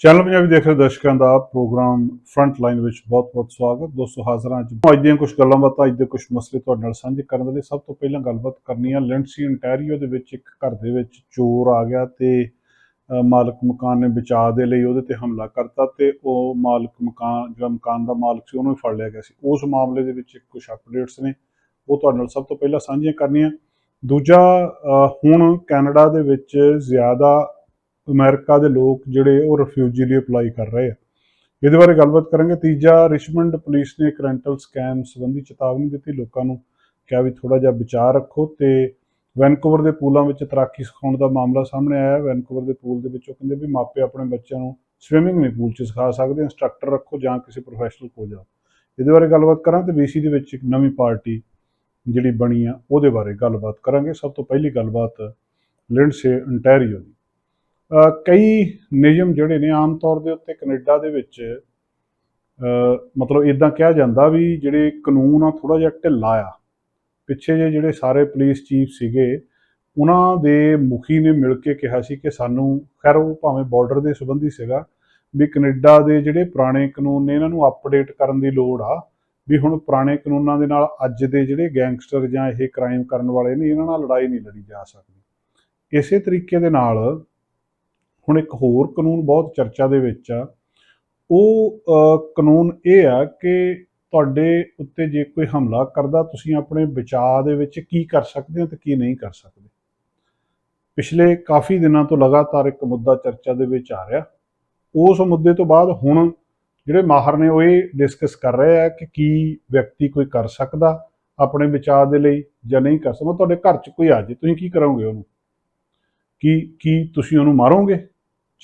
Channel Punjabi ਦੇਖ ਰਹੇ ਦਰਸ਼ਕਾਂ ਦਾ ਪ੍ਰੋਗਰਾਮ ਫਰੰਟ ਲਾਈਨ ਵਿੱਚ ਬਹੁਤ-ਬਹੁਤ ਸਵਾਗਤ। ਦੋਸਤੋ, ਹਾਜ਼ਰਾਂ ਅੱਜ। ਅੱਜ ਦੀਆਂ ਕੁਝ ਗੱਲਾਂ ਬਾਤਾਂ, ਅੱਜ ਦੇ ਕੁਝ ਮਸਲੇ ਤੁਹਾਡੇ ਨਾਲ ਸਾਂਝੇ ਕਰਨ ਦੇ ਲਈ ਸਭ ਤੋਂ ਪਹਿਲਾਂ ਗੱਲਬਾਤ ਕਰਨੀ ਹੈ ਲੈਂਡਸੀ ontario ਦੇ ਵਿੱਚ ਇੱਕ ਘਰ ਦੇ ਵਿੱਚ ਚੋਰ ਆ ਗਿਆ ਤੇ ਮਾਲਕ ਮਕਾਨ ਨੇ ਬਚਾਅ ਦੇ ਲਈ ਉਹਦੇ ਤੇ ਹਮਲਾ ਕਰਤਾ ਤੇ ਉਹ ਮਾਲਕ ਮਕਾਨ, ਜਿਹੜਾ ਮਕਾਨ ਦਾ ਮਾਲਕ ਸੀ, ਉਹਨੂੰ ਵੀ ਫੜ ਲਿਆ ਗਿਆ ਸੀ। ਉਸ ਮਾਮਲੇ ਦੇ ਵਿੱਚ ਕੁਝ ਅਪਡੇਟਸ ਨੇ, ਉਹ ਤੁਹਾਡੇ ਨਾਲ ਸਭ ਤੋਂ ਪਹਿਲਾਂ ਸਾਂਝੀਆਂ ਕਰਨੀਆਂ। ਦੂਜਾ ਹੁਣ ਕੈਨੇਡਾ ਦੇ ਵਿੱਚ ਜ਼ਿਆਦਾ ਅਮਰੀਕਾ ਦੇ ਲੋਕ ਜਿਹੜੇ ਉਹ ਰਿਫਿਊਜੀ ਲਈ ਅਪਲਾਈ ਕਰ ਰਹੇ ਆ। ਇਹਦੇ ਬਾਰੇ ਗੱਲਬਾਤ ਕਰਾਂਗੇ। ਤੀਜਾ ਰਿਚਮੰਡ ਪੁਲਿਸ ਨੇ ਇੱਕ ਰੈਂਟਲ ਸਕੈਮ ਸੰਬੰਧੀ ਚੇਤਾਵਨੀ ਦਿੱਤੀ। ਲੋਕਾਂ ਨੂੰ ਕਿਹਾ ਵੀ ਥੋੜਾ ਜਿਹਾ ਵਿਚਾਰ ਰੱਖੋ ਤੇ ਵੈਨਕੂਵਰ ਦੇ ਪੂਲਾਂ ਵਿੱਚ ਤੈਰਾਕੀ ਸਿਖਾਉਣ ਦਾ ਮਾਮਲਾ ਸਾਹਮਣੇ ਆਇਆ। ਵੈਨਕੂਵਰ ਦੇ ਪੂਲ ਦੇ ਵਿੱਚ ਉਹ ਕਹਿੰਦੇ ਵੀ ਮਾਪੇ ਆਪਣੇ ਬੱਚਿਆਂ ਨੂੰ ਸਵਿਮਿੰਗ ਨਹੀਂ ਪੂਲ 'ਚ ਸਿਖਾ ਸਕਦੇ ਇੰਸਟ੍ਰਕਟਰ ਰੱਖੋ ਜਾਂ ਕਿਸੇ ਪ੍ਰੋਫੈਸ਼ਨਲ ਕੋਲ ਜਾਓ। ਇਹਦੇ ਬਾਰੇ ਗੱਲਬਾਤ ਕਰਾਂ ਤੇ BC ਦੇ ਵਿੱਚ ਇੱਕ ਨਵੀਂ ਪਾਰਟੀ ਜਿਹੜੀ ਬਣੀ ਆ, ਉਹਦੇ ਬਾਰੇ ਗੱਲਬਾਤ ਕਰਾਂਗੇ। ਸਭ ਤੋਂ ਪਹਿਲੀ ਗੱਲਬਾਤ ਲਿੰਡਸੇ ਅੰਟੈਰੀਓ ਦੀ। ਕਈ ਨਿਯਮ ਜਿਹੜੇ ਨੇ ਆਮ ਤੌਰ ਦੇ ਉੱਤੇ ਕੈਨੇਡਾ ਦੇ ਵਿੱਚ ਮਤਲਬ ਇਦਾਂ ਕਿਹਾ ਜਾਂਦਾ ਵੀ ਜਿਹੜੇ ਕਾਨੂੰਨ ਆ ਥੋੜਾ ਜਿਹਾ ਢਿੱਲਾ ਆ। ਪਿੱਛੇ ਜੇ ਜਿਹੜੇ ਸਾਰੇ ਪੁਲਿਸ ਚੀਫ ਸੀਗੇ, ਉਹਨਾਂ ਦੇ ਮੁਖੀ ਨੇ ਮਿਲ ਕੇ ਕਿਹਾ ਸੀ ਕਿ ਸਾਨੂੰ, ਖੈਰ ਉਹ ਭਾਵੇਂ ਬਾਰਡਰ ਦੇ ਸੰਬੰਧੀ ਸੀਗਾ, ਵੀ ਕੈਨੇਡਾ ਦੇ ਜਿਹੜੇ ਪੁਰਾਣੇ ਕਾਨੂੰਨ ਨੇ, ਇਹਨਾਂ ਨੂੰ ਅਪਡੇਟ ਕਰਨ ਦੀ ਲੋੜ ਆ, ਵੀ ਹੁਣ ਪੁਰਾਣੇ ਕਾਨੂੰਨਾਂ ਦੇ ਨਾਲ ਅੱਜ ਦੇ ਜਿਹੜੇ ਗੈਂਗਸਟਰ ਜਾਂ ਇਹ ਕ੍ਰਾਈਮ ਕਰਨ ਵਾਲੇ ਨੇ, ਇਹਨਾਂ ਨਾਲ ਲੜਾਈ ਨਹੀਂ ਲੜੀ ਜਾ ਸਕਦੀ। ਇਸੇ ਤਰੀਕੇ ਦੇ ਨਾਲ ਹੁਣ ਇੱਕ ਹੋਰ ਕਾਨੂੰਨ ਬਹੁਤ ਚਰਚਾ ਦੇ ਵਿੱਚ ਆ। ਉਹ ਕਾਨੂੰਨ ਇਹ ਆ ਕਿ ਤੁਹਾਡੇ ਉੱਤੇ ਜੇ ਕੋਈ ਹਮਲਾ ਕਰਦਾ, ਤੁਸੀਂ ਆਪਣੇ ਬਚਾਅ ਦੇ ਵਿੱਚ ਕੀ ਕਰ ਸਕਦੇ ਹੋ ਤੇ ਕੀ ਨਹੀਂ ਕਰ ਸਕਦੇ। ਪਿਛਲੇ ਕਾਫੀ ਦਿਨਾਂ ਤੋਂ ਲਗਾਤਾਰ ਇੱਕ ਮੁੱਦਾ ਚਰਚਾ ਦੇ ਵਿੱਚ ਆ ਰਿਹਾ। ਉਸ ਮੁੱਦੇ ਤੋਂ ਬਾਅਦ ਹੁਣ ਜਿਹੜੇ ਮਾਹਰ ਨੇ ਉਹ ਇਹ ਡਿਸਕਸ ਕਰ ਰਹੇ ਆ ਕਿ ਕੀ ਵਿਅਕਤੀ ਕੋਈ ਕਰ ਸਕਦਾ ਆਪਣੇ ਵਿਚਾਰ ਦੇ ਲਈ ਜਾਂ ਨਹੀਂ ਕਰ ਸਕਦਾ। ਤੁਹਾਡੇ ਘਰ 'ਚ ਕੋਈ ਆ ਜੇ, ਤੁਸੀਂ ਕੀ ਕਰੋਗੇ ਉਹਨੂੰ? ਕੀ ਕੀ ਤੁਸੀਂ ਉਹਨੂੰ ਮਾਰੋਗੇ?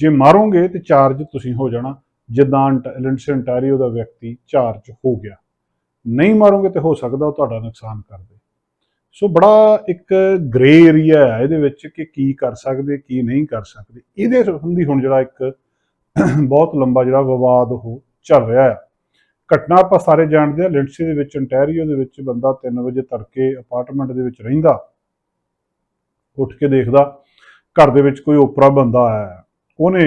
ਜੇ ਮਾਰੋਗੇ ਤੇ ਚਾਰਜ ਤੁਸੀਂ ਹੋ ਜਾਣਾ। ਜਿੱਦਾਂ ਲੈਂਡਸ ontario ਦਾ ਵਿਅਕਤੀ ਚਾਰਜ ਹੋ ਗਿਆ। ਨਹੀਂ ਮਾਰੋਗੇ ਤੇ ਹੋ ਸਕਦਾ ਉਹ ਤੁਹਾਡਾ ਨੁਕਸਾਨ ਕਰ ਦੇ। ਸੋ ਬੜਾ ਇੱਕ ਗ੍ਰੇ ਏਰੀਆ ਹੈ ਇਹਦੇ ਵਿੱਚ ਕਿ ਕੀ ਕਰ ਸਕਦੇ, ਕੀ ਨਹੀਂ ਕਰ ਸਕਦੇ। ਇਹਦੇ ਸੰਬੰਧੀ ਹੁਣ ਜਿਹੜਾ ਇੱਕ ਬਹੁਤ ਲੰਬਾ ਜਿਹੜਾ ਵਿਵਾਦ ਉਹ ਚੱਲ ਰਿਹਾ ਹੈ। ਘਟਨਾ ਆਪਾਂ ਸਾਰੇ ਜਾਣਦੇ ਹਾਂ ਲਿੰਡਸੀ ਦੇ ਵਿੱਚ ontario ਦੇ ਵਿੱਚ ਬੰਦਾ 3 ਵਜੇ ਤੜਕੇ ਅਪਾਰਟਮੈਂਟ ਦੇ ਵਿੱਚ ਰਹਿੰਦਾ, ਉੱਠ ਕੇ ਦੇਖਦਾ, ਘਰ ਦੇ ਵਿੱਚ ਕੋਈ ਓਪਰਾ ਬੰਦਾ ਆਇਆ ਉਹਨੇ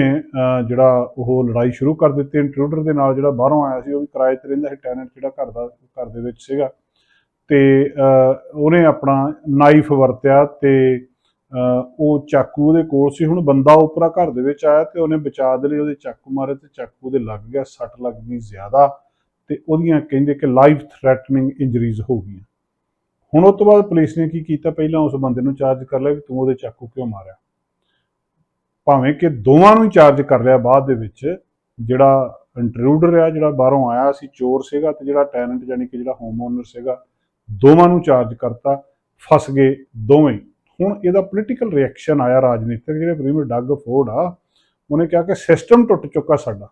ਜਿਹੜਾ ਉਹ ਲੜਾਈ ਸ਼ੁਰੂ ਕਰ ਦਿੱਤੀ, ਇੰਟਰੂਡਰ ਦੇ ਨਾਲ ਜਿਹੜਾ ਬਾਹਰੋਂ ਆਇਆ ਸੀ, ਉਹ ਵੀ ਕਿਰਾਏ ਤੇ ਰਹਿੰਦਾ ਸੀ, ਟੈਨੈਂਟ ਜਿਹੜਾ ਘਰ ਦਾ, ਘਰ ਦੇ ਵਿੱਚ ਸੀਗਾ। ਤੇ ਉਹਨੇ ਆਪਣਾ ਨਾਈਫ ਵਰਤਿਆ ਤੇ ਉਹ ਚਾਕੂ ਉਹਦੇ ਕੋਲ ਸੀ। ਹੁਣ ਬੰਦਾ ਉਪਰਾ ਘਰ ਦੇ ਵਿੱਚ ਆਇਆ ਤੇ ਉਹਨੇ ਬਚਾ ਦੇ ਲਈ ਉਹਦੇ ਚਾਕੂ ਮਾਰੇ ਤੇ ਚਾਕੂ ਉਹਦੇ ਲੱਗ ਗਿਆ, ਸੱਟ ਲੱਗ ਗਈ ਜ਼ਿਆਦਾ ਤੇ ਉਹਦੀਆਂ ਕਹਿੰਦੇ ਕਿ ਲਾਈਫ ਥ੍ਰੈਟਨਿੰਗ ਇੰਜਰੀਜ਼ ਹੋ ਗਈਆਂ। ਹੁਣ ਉਸ ਤੋਂ ਬਾਅਦ ਪੁਲਿਸ ਨੇ ਕੀ ਕੀਤਾ? ਪਹਿਲਾਂ ਉਸ ਬੰਦੇ ਨੂੰ ਚਾਰਜ ਕਰ ਲਿਆ ਵੀ ਤੂੰ ਉਹਦੇ ਚਾਕੂ ਕਿਉਂ ਮਾਰਿਆ? ਭਾਵੇਂ ਕਿ ਦੋਵਾਂ ਨੂੰ ਚਾਰਜ ਕਰ ਲਿਆ ਬਾਅਦ ਦੇ ਵਿੱਚ, ਜਿਹੜਾ ਇੰਟਰੂਡਰ ਆ, ਜਿਹੜਾ ਬਾਹਰੋਂ ਆਇਆ ਸੀ, ਚੋਰ ਸੀਗਾ ਤੇ ਜਿਹੜਾ ਟੈਨੈਂਟ ਯਾਨੀ ਕਿ ਜਿਹੜਾ ਹੋਮ ਓਨਰ ਸੀਗਾ, ਦੋਵਾਂ ਨੂੰ ਚਾਰਜ ਕਰਤਾ, ਫਸ ਗਏ ਦੋਵੇਂ ਹੁਣ ਇਹਦਾ ਪੋਲੀਟੀਕਲ ਰਿਐਕਸ਼ਨ ਆਇਆ ਰਾਜਨੀਤਿਕ, ਜਿਹੜੇ ਪ੍ਰੀਮੀਅਰ ਡੱਗ ਫੋਰਡ ਆ, ਉਹਨੇ ਕਿਹਾ ਕਿ ਸਿਸਟਮ ਟੁੱਟ ਚੁੱਕਾ ਸਾਡਾ।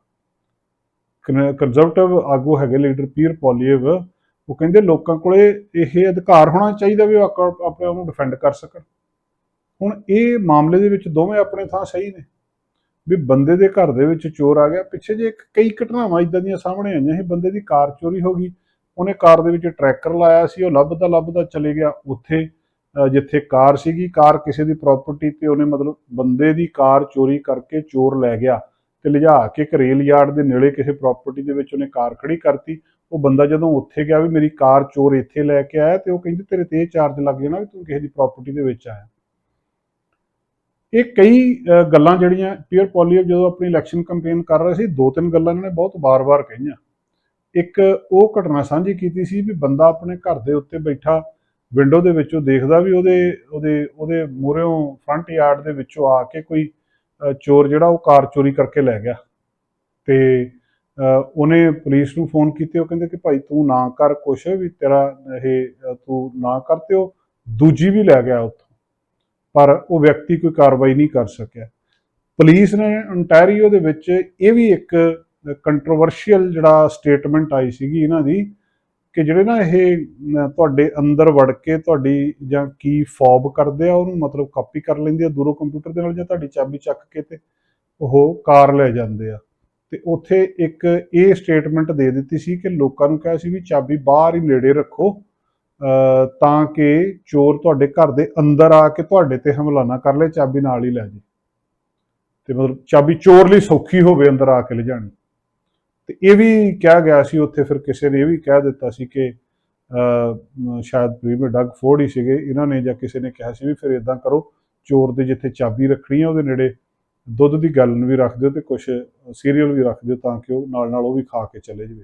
ਕੰਜ਼ਰਵੇਟਿਵ ਆਗੂ ਹੈਗੇ ਲੀਡਰ ਪੀਰ ਪੋਲੀਏਵ ਉਹ ਕਹਿੰਦੇ ਲੋਕਾਂ ਕੋਲੇ ਇਹ ਅਧਿਕਾਰ ਹੋਣਾ ਚਾਹੀਦਾ ਵੀ ਉਹ ਆਕ- ਆਪਣੇ ਆਪ ਨੂੰ ਡਿਫੈਂਡ ਕਰ ਸਕਣ। ਹੁਣ ਇਹ ਮਾਮਲੇ ਦੇ ਵਿੱਚ ਦੋਵੇਂ ਆਪਣੇ ਥਾਂ ਸਹੀ ਨੇ ਵੀ ਬੰਦੇ ਦੇ ਘਰ ਦੇ ਵਿੱਚ ਚੋਰ ਆ ਗਿਆ। ਪਿੱਛੇ ਜੇ ਕਈ ਘਟਨਾਵਾਂ ਇਦਾਂ ਦੀਆਂ ਸਾਹਮਣੇ ਆਈਆਂ ਸੀ, ਬੰਦੇ ਦੀ ਕਾਰ ਚੋਰੀ ਹੋ ਗਈ, ਉਹਨੇ ਕਾਰ ਦੇ ਵਿੱਚ ਟਰੈਕਟਰ ਲਾਇਆ ਸੀ, ਉਹ ਲੱਭਦਾ ਲੱਭਦਾ ਚਲੇ ਗਿਆ। ਉੱਥੇ ਜਿੱਥੇ ਕਾਰ ਸੀਗੀ, ਕਾਰ ਕਿਸੇ ਦੀ ਪ੍ਰਾਪਰਟੀ ਤੇ ਉਹਨੇ ਮਤਲਬ ਬੰਦੇ ਦੀ ਕਾਰ ਚੋਰੀ ਕਰਕੇ ਚੋਰ ਲੈ ਗਿਆ ਤੇ ਲਿਜਾ ਕੇ ਇੱਕ ਰੇਲ ਯਾਰਡ ਦੇ ਨੇੜੇ ਕਿਸੇ ਪ੍ਰਾਪਰਟੀ ਦੇ ਵਿੱਚ ਉਹਨੇ ਕਾਰ ਖੜੀ ਕਰਤੀ। ਉਹ ਬੰਦਾ ਜਦੋਂ ਉੱਥੇ ਗਿਆ ਵੀ ਮੇਰੀ ਕਾਰ ਚੋਰ ਇੱਥੇ ਲੈ ਕੇ ਆਇਆ ਤੇ ਉਹ ਕਹਿੰਦੇ, ਤੇਰੇ ਤੇ ਇਹ ਚਾਰਜ ਲੱਗ ਜਾਣਾ ਵੀ ਤੂੰ ਕਿਸੇ ਦੀ ਪ੍ਰਾਪਰਟੀ ਦੇ ਵਿੱਚ ਆਇਆ। ਇਹ ਕਈ ਗੱਲਾਂ ਜਿਹੜੀਆਂ ਪੀਅਰ ਪੋਲੀਓ ਜਦੋਂ ਆਪਣੀ ਇਲੈਕਸ਼ਨ ਕੈਂਪੇਨ ਕਰ ਰਹੇ ਸੀ, ਦੋ ਤਿੰਨ ਗੱਲਾਂ ਇਹਨਾਂ ਨੇ ਬਹੁਤ ਵਾਰ-ਵਾਰ ਕਹੀਆਂ। ਇੱਕ ਉਹ ਘਟਨਾ ਸਾਂਝੀ ਕੀਤੀ ਸੀ ਵੀ ਬੰਦਾ ਆਪਣੇ ਘਰ ਦੇ ਉੱਤੇ ਬੈਠਾ ਵਿੰਡੋ ਦੇ ਵਿੱਚੋਂ ਦੇਖਦਾ ਵੀ ਉਹਦੇ ਉਹਦੇ ਉਹਦੇ ਮੂਹਰਿਓਂ ਫਰੰਟ ਯਾਰਡ ਦੇ ਵਿੱਚੋਂ ਆ ਕੇ ਕੋਈ ਚੋਰ ਜਿਹੜਾ ਉਹ ਕਾਰ ਚੋਰੀ ਕਰਕੇ ਲੈ ਗਿਆ। ਤੇ ਉਹਨੇ ਪੁਲਿਸ ਨੂੰ ਫੋਨ ਕੀਤੇ, ਉਹ ਕਹਿੰਦੇ ਕਿ ਭਾਈ ਤੂੰ ਨਾ ਕਰ ਕੁਛ ਵੀ, ਤੇਰਾ ਇਹ ਤੂੰ ਨਾ ਕਰ ਤੇ ਉਹ ਦੂਜੀ ਵੀ ਲੈ ਗਿਆ ਉੱਥੋਂ। ਪਰ ਉਹ ਵਿਅਕਤੀ ਕੋਈ ਕਾਰਵਾਈ ਨਹੀਂ ਕਰ ਸਕਿਆ। ਪੁਲਿਸ ਨੇ ontario ਦੇ ਵਿੱਚ ਇਹ ਵੀ ਇੱਕ ਕੰਟਰੋਵਰਸ਼ੀਅਲ ਜਿਹੜਾ ਸਟੇਟਮੈਂਟ ਆਈ ਸੀਗੀ ਇਹਨਾਂ ਦੀ ਕਿ ਜਿਹੜੇ ਨਾ ਇਹ ਤੁਹਾਡੇ ਅੰਦਰ ਵੜ ਕੇ ਤੁਹਾਡੀ ਜਾਂ ਕੀ ਫੌਬ ਕਰਦੇ ਆ ਉਹਨੂੰ, ਮਤਲਬ ਕਾਪੀ ਕਰ ਲੈਂਦੇ ਆ ਦੂਰੋਂ ਕੰਪਿਊਟਰ ਦੇ ਨਾਲ ਜਾਂ ਤੁਹਾਡੀ ਚਾਬੀ ਚੱਕ ਕੇ ਤੇ ਉਹ ਕਾਰ ਲੈ ਜਾਂਦੇ ਆ। ਤੇ ਉੱਥੇ ਇੱਕ ਇਹ ਸਟੇਟਮੈਂਟ ਦੇ ਦਿੱਤੀ ਸੀ ਕਿ ਲੋਕਾਂ ਨੂੰ ਕਿਹਾ ਸੀ ਵੀ ਚਾਬੀ ਬਾਹਰ ਹੀ ਨੇੜੇ ਰੱਖੋ। ਤਾਂ ਕਿ ਚੋਰ ਤੁਹਾਡੇ ਘਰ ਦੇ ਅੰਦਰ ਆ ਕੇ ਤੁਹਾਡੇ ਤੇ ਹਮਲਾ ਨਾ ਕਰ ਲੈ, ਚਾਬੀ ਨਾਲ ਹੀ ਲੈ ਜੇ। ਤੇ ਮਤਲਬ ਚਾਬੀ ਚੋਰ ਲਈ ਸੌਖੀ ਹੋਵੇ ਅੰਦਰ ਆ ਕੇ ਲਿਜਾਣੀ। ਤੇ ਇਹ ਵੀ ਕਿਹਾ ਗਿਆ ਸੀ, ਉੱਥੇ ਫਿਰ ਕਿਸੇ ਨੇ ਇਹ ਵੀ ਕਹਿ ਦਿੱਤਾ ਸੀ ਕਿ ਸ਼ਾਇਦ ਪ੍ਰੀਮੀਅਰ ਡੱਗ ਫੋਰਡ ਹੀ ਸੀਗੇ। ਇਹਨਾਂ ਨੇ ਜਾਂ ਕਿਸੇ ਨੇ ਕਿਹਾ ਸੀ ਵੀ ਫਿਰ ਇਦਾਂ ਕਰੋ, ਚੋਰ ਦੇ ਜਿੱਥੇ ਚਾਬੀ ਰੱਖਣੀ ਹੈ ਉਹਦੇ ਨੇੜੇ ਦੁੱਧ ਦੀ ਗੈਲਨ ਵੀ ਰੱਖ ਦਿਓ ਤੇ ਕੁਝ ਸੀਰੀਅਲ ਵੀ ਰੱਖ ਦਿਓ ਤਾਂ ਕਿ ਉਹ ਨਾਲ ਨਾਲ ਉਹ ਵੀ ਖਾ ਕੇ ਚਲੇ ਜਾਵੇ।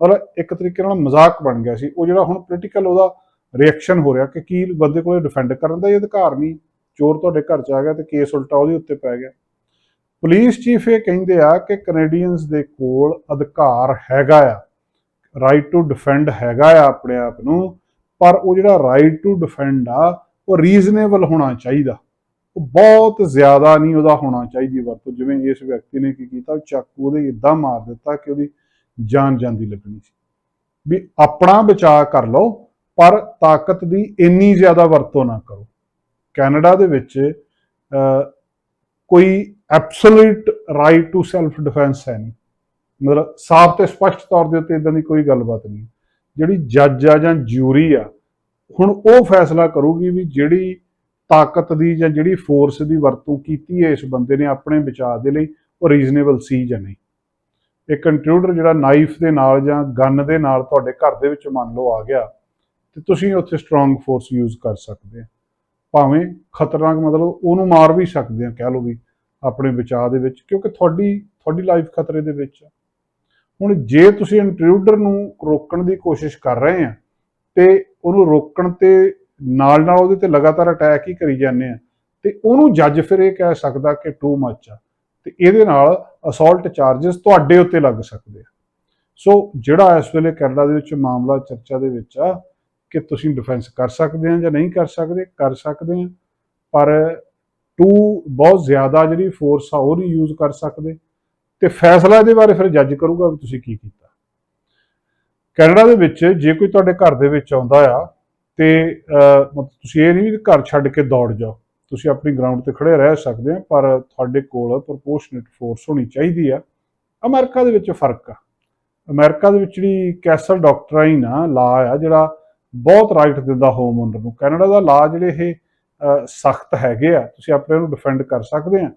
ਪਰ ਇੱਕ ਤਰੀਕੇ ਨਾਲ ਮਜ਼ਾਕ ਬਣ ਗਿਆ ਸੀ। ਉਹ ਜਿਹੜਾ ਹੁਣ ਪੋਲੀਟੀਕਲ ਉਹਦਾ ਰਿਐਕਸ਼ਨ ਹੋ ਰਿਹਾ ਕਿ ਕੀ ਬੰਦੇ ਕੋਲੇ ਡਿਫੈਂਡ ਕਰਨ ਦਾ ਹੀ ਅਧਿਕਾਰ ਨਹੀਂ, ਚੋਰ ਤੁਹਾਡੇ ਘਰ ਚ ਆ ਗਿਆ ਤੇ ਕੇਸ ਉਲਟਾ ਉਹਦੇ ਉੱਤੇ ਪੈ ਗਿਆ। ਪੁਲਿਸ ਚੀਫ ਇਹ ਕਹਿੰਦੇ ਆ ਕਿ ਕੈਨੇਡੀਅਨਸ ਦੇ ਕੋਲ ਅਧਿਕਾਰ ਹੈਗਾ ਆ ਰਾਈਟ ਟੂ ਡਿਫੈਂਡ ਹੈਗਾ ਆ ਆਪਣੇ ਆਪ ਨੂੰ, ਪਰ ਉਹ ਜਿਹੜਾ ਰਾਈਟ ਟੂ ਡਿਫੈਂਡ ਆ, ਉਹ ਰੀਜ਼ਨੇਬਲ ਹੋਣਾ ਚਾਹੀਦਾ। ਉਹ ਬਹੁਤ ਜ਼ਿਆਦਾ ਨਹੀਂ ਉਹਦਾ ਹੋਣਾ ਚਾਹੀਦੀ ਵਰਤੋਂ। ਜਿਵੇਂ ਇਸ ਵਿਅਕਤੀ ਨੇ ਕੀ ਕੀਤਾ, ਉਹ ਚਾਕੂ ਉਹਦੇ ਇਦਾਂ ਮਾਰ ਦਿੱਤਾ ਕਿ ਉਹਦੀ ਜਾਨ ਜਾਂਦੀ ਲੱਗਣੀ ਸੀ। ਵੀ ਆਪਣਾ ਬਚਾਅ ਕਰ ਲਓ, ਪਰ ਤਾਕਤ ਦੀ ਇੰਨੀ ਜ਼ਿਆਦਾ ਵਰਤੋਂ ਨਾ ਕਰੋ। ਕੈਨੇਡਾ ਦੇ ਵਿੱਚ ਕੋਈ absolute right to self defence ਹੈ ਨਹੀਂ। ਮਤਲਬ ਸਾਫ਼ ਤੇ ਸਪਸ਼ਟ ਤੌਰ ਦੇ ਉੱਤੇ ਇਦਾਂ ਦੀ ਕੋਈ ਗੱਲਬਾਤ ਨਹੀਂ। ਜਿਹੜੀ ਜੱਜ ਆ ਜਾਂ ਜਿਊਰੀ ਆ, ਹੁਣ ਉਹ ਫੈਸਲਾ ਕਰੂਗੀ ਵੀ ਜਿਹੜੀ ਤਾਕਤ ਦੀ ਜਾਂ ਜਿਹੜੀ ਫੋਰਸ ਦੀ ਵਰਤੋਂ ਕੀਤੀ ਹੈ ਇਸ ਬੰਦੇ ਨੇ ਆਪਣੇ ਬਚਾਅ ਦੇ ਲਈ, ਉਹ ਰੀਜ਼ਨੇਬਲ ਸੀ ਜਾਂ ਨਹੀਂ। ਇੱਕ ਇੰਟਰੂਡਰ ਜਿਹੜਾ ਨਾਈਫ ਦੇ ਨਾਲ ਜਾਂ ਗਨ ਦੇ ਨਾਲ ਤੁਹਾਡੇ ਘਰ ਦੇ ਵਿੱਚ ਮੰਨ ਲਓ ਆ ਗਿਆ, ਤੇ ਤੁਸੀਂ ਉੱਥੇ ਸਟਰੋਂਗ ਫੋਰਸ ਯੂਜ਼ ਕਰ ਸਕਦੇ ਆ। ਭਾਵੇਂ ਖਤਰਨਾਕ ਮਤਲਬ ਉਹਨੂੰ ਮਾਰ ਵੀ ਸਕਦੇ ਆ, ਕਹਿ ਲਓ ਵੀ ਆਪਣੇ ਬਚਾਅ ਦੇ ਵਿੱਚ, ਕਿਉਂਕਿ ਤੁਹਾਡੀ ਤੁਹਾਡੀ ਲਾਈਫ ਖਤਰੇ ਦੇ ਵਿੱਚ ਆ। ਹੁਣ ਜੇ ਤੁਸੀਂ ਇੰਟਰੂਡਰ ਨੂੰ ਰੋਕਣ ਦੀ ਕੋਸ਼ਿਸ਼ ਕਰ ਰਹੇ ਆ, ਤੇ ਉਹਨੂੰ ਰੋਕਣ ਤੇ ਨਾਲ ਨਾਲ ਉਹਦੇ ਤੇ ਲਗਾਤਾਰ ਅਟੈਕ ਹੀ ਕਰੀ ਜਾਂਦੇ ਆ, ਤੇ ਉਹਨੂੰ ਜੱਜ ਫਿਰ ਇਹ ਕਹਿ ਸਕਦਾ ਕਿ ਟੂ ਮੱਚ ਆ। ਤੇ ਇਹਦੇ ਨਾਲ ਅਸੌਲਟ ਚਾਰजेस ਤੁਹਾਡੇ ਉੱਤੇ ਲੱਗ ਸਕਦੇ ਆ। ਸੋ ਜਿਹੜਾ ਇਸ ਵੇਲੇ ਕੈਨੇਡਾ ਦੇ ਵਿੱਚ ਮਾਮਲਾ ਚਰਚਾ ਦੇ ਵਿੱਚ ਆ ਕਿ ਤੁਸੀਂ ਡਿਫੈਂਸ ਕਰ ਸਕਦੇ ਆ ਜਾਂ ਨਹੀਂ ਕਰ ਸਕਦੇ ਕਰ ਸਕਦੇ ਆ। ਪਰ ਟੂ ਬਹੁਤ ਜ਼ਿਆਦਾ ਜਿਹੜੀ ਫੋਰਸ ਆ, ਉਹ ਨਹੀਂ ਯੂਜ਼ ਕਰ ਸਕਦੇ। ਤੇ ਫੈਸਲਾ ਇਹਦੇ ਬਾਰੇ ਫਿਰ ਜੱਜ ਕਰੂਗਾ ਵੀ ਤੁਸੀਂ ਕੀ ਕੀਤਾ। ਕੈਨੇਡਾ ਦੇ ਵਿੱਚ ਜੇ ਕੋਈ ਤੁਹਾਡੇ ਘਰ ਦੇ ਵਿੱਚ ਆਉਂਦਾ ਆ ਤੇ ਮਤਲਬ ਤੁਸੀਂ ਇਹ ਨਹੀਂ ਵੀ ਘਰ ਛੱਡ ਕੇ ਦੌੜ ਜਾਓ। ਤੁਸੀਂ ਆਪਣੀ ਗਰਾਊਂਡ ਤੇ ਖੜੇ ਰਹਿ ਸਕਦੇ ਆ ਪਰ ਤੁਹਾਡੇ ਕੋਲ ਪ੍ਰੋਪੋਰਸ਼ਨੇਟ ਫੋਰਸ ਹੋਣੀ ਚਾਹੀਦੀ ਆ। ਅਮਰੀਕਾ ਦੇ ਵਿੱਚ ਫ਼ਰਕ ਆ। ਅਮਰੀਕਾ ਦੇ ਵਿੱਚ ਜਿਹੜੀ ਕੈਸਲ ਡਾਕਟਰਾਈਨ ਆ, ਲਾ ਆ, ਜਿਹੜਾ ਬਹੁਤ ਰਾਈਟ ਦਿੰਦਾ ਹੋਮ ਓਨਰ ਨੂੰ। ਕੈਨੇਡਾ ਦਾ ਲਾ ਜਿਹੜੇ ਇਹ ਸਖਤ ਹੈਗੇ ਆ, ਤੁਸੀਂ ਆਪਣੇ ਨੂੰ ਡਿਫੈਂਡ ਕਰ ਸਕਦੇ ਆ।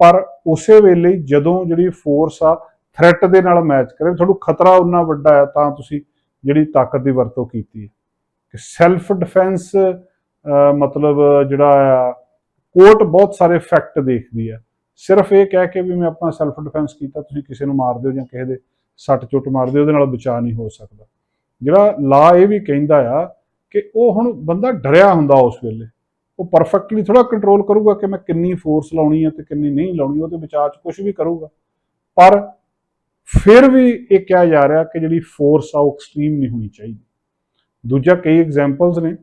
ਪਰ ਉਸੇ ਵੇਲੇ ਜਦੋਂ ਜਿਹੜੀ ਫੋਰਸ ਆ ਥ੍ਰੈਟ ਦੇ ਨਾਲ ਮੈਚ ਕਰੇ, ਤੁਹਾਨੂੰ ਖਤਰਾ ਉਨਾ ਵੱਡਾ ਆ, ਤਾਂ ਤੁਸੀਂ ਜਿਹੜੀ ਤਾਕਤ ਦੀ ਵਰਤੋਂ ਕੀਤੀ ਹੈ ਕਿ ਸੈਲਫ ਡਿਫੈਂਸ ਮਤਲਬ ਜਿਹੜਾ ਆ ਕੋਰਟ ਬਹੁਤ ਸਾਰੇ ਫੈਕਟ ਦੇਖਦੀ ਹੈ। ਸਿਰਫ ਇਹ ਕਹਿ ਕੇ ਵੀ ਮੈਂ ਆਪਣਾ ਸੈਲਫ ਡਿਫੈਂਸ ਕੀਤਾ, ਤੁਸੀਂ ਕਿਸੇ ਨੂੰ ਮਾਰ ਦਿਓ ਜਾਂ ਕਿਸੇ ਦੇ ਸੱਟ ਚੁੱਟ ਮਾਰ ਦਿਓ, ਉਹਦੇ ਨਾਲ ਬਚਾਅ ਨਹੀਂ ਹੋ ਸਕਦਾ। ਜਿਹੜਾ ਲਾ ਇਹ ਵੀ ਕਹਿੰਦਾ ਆ ਕਿ ਉਹ ਹੁਣ ਬੰਦਾ ਡਰਿਆ ਹੁੰਦਾ ਉਸ ਵੇਲੇ। ਉਹ ਪਰਫੈਕਟਲੀ ਥੋੜਾ ਕੰਟਰੋਲ ਕਰੂਗਾ ਕਿ ਮੈਂ ਕਿੰਨੀ ਫੋਰਸ ਲਾਉਣੀ ਹੈ ਤੇ ਕਿੰਨੀ ਨਹੀਂ ਲਾਉਣੀ, ਉਹਦੇ ਵਿਚਾਰ 'ਚ ਕੁਝ ਵੀ ਕਰੂਗਾ। ਪਰ ਫਿਰ ਵੀ ਇਹ ਕਿਹਾ ਜਾ ਰਿਹਾ ਕਿ ਜਿਹੜੀ ਫੋਰਸ ਆ ਉਹ ਐਕਸਟ੍ਰੀਮ ਨਹੀਂ ਹੋਣੀ ਚਾਹੀਦੀ। ਦੂਜਾ ਕਈ ਐਗਜ਼ਾਮਪਲਸ ਨੇ।